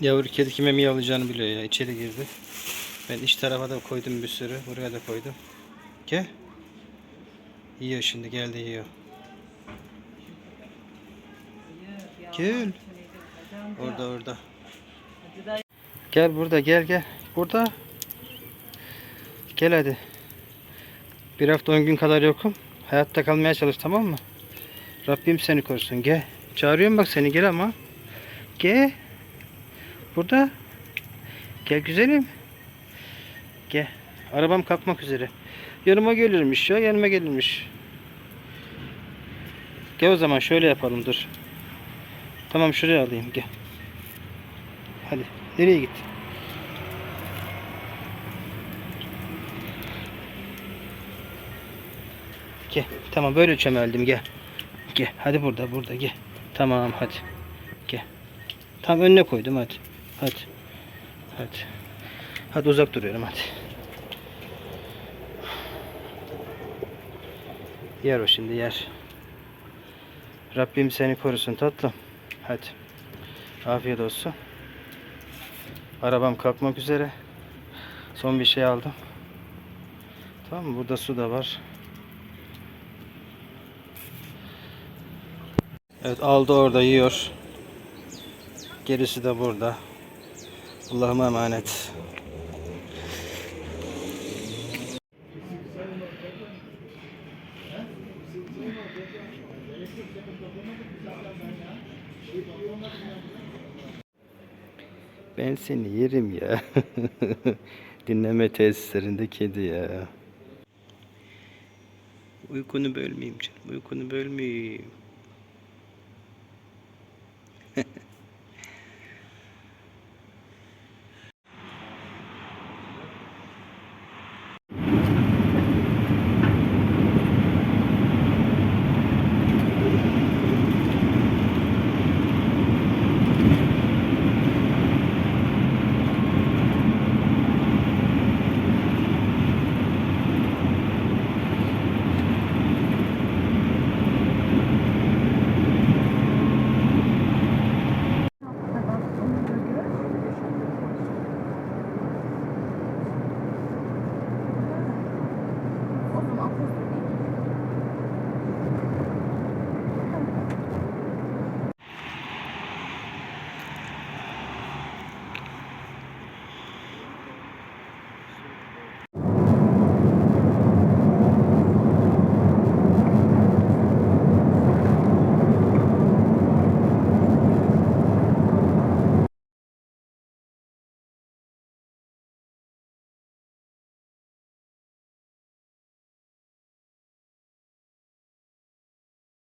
Yavru kedi kime miyavlayacağını biliyor ya. İçeri girdi. Ben iç tarafa da koydum bir sürü. Buraya da koydum. Gel. Yiyor şimdi geldi yiyor. Gel. Orada orada. Gel burada gel gel. Burada. Gel hadi. Bir hafta on gün kadar yokum. Hayatta kalmaya çalış tamam mı? Rabbim seni korusun. Gel. Çağırıyorum bak seni gel ama. Gel. Burada. Gel güzelim. Gel. Arabam kalkmak üzere. Yanıma gelirmiş ya. Yanıma gelirmiş. Gel o zaman şöyle yapalım dur. Tamam şuraya alayım gel. Hadi. Nereye gitti? Gel. Tamam böyle çömeldim gel. Gel. Hadi burada burada gel. Tamam hadi. Gel. Tam önüne koydum hadi. Hadi. Hadi. Hadi uzak duruyorum hadi. Yer o şimdi yer. Rabbim seni korusun tatlım. Hadi. Afiyet olsun. Arabam kalkmak üzere. Son bir şey aldım. Tamam mı? Burada su da var. Evet aldı orada yiyor. Gerisi de burada. Allah'ıma emanet. Ben seni yerim ya. Dinleme tesislerinde kedi ya. Uykunu bölmeyeyim canım. Uykunu bölmeyeyim.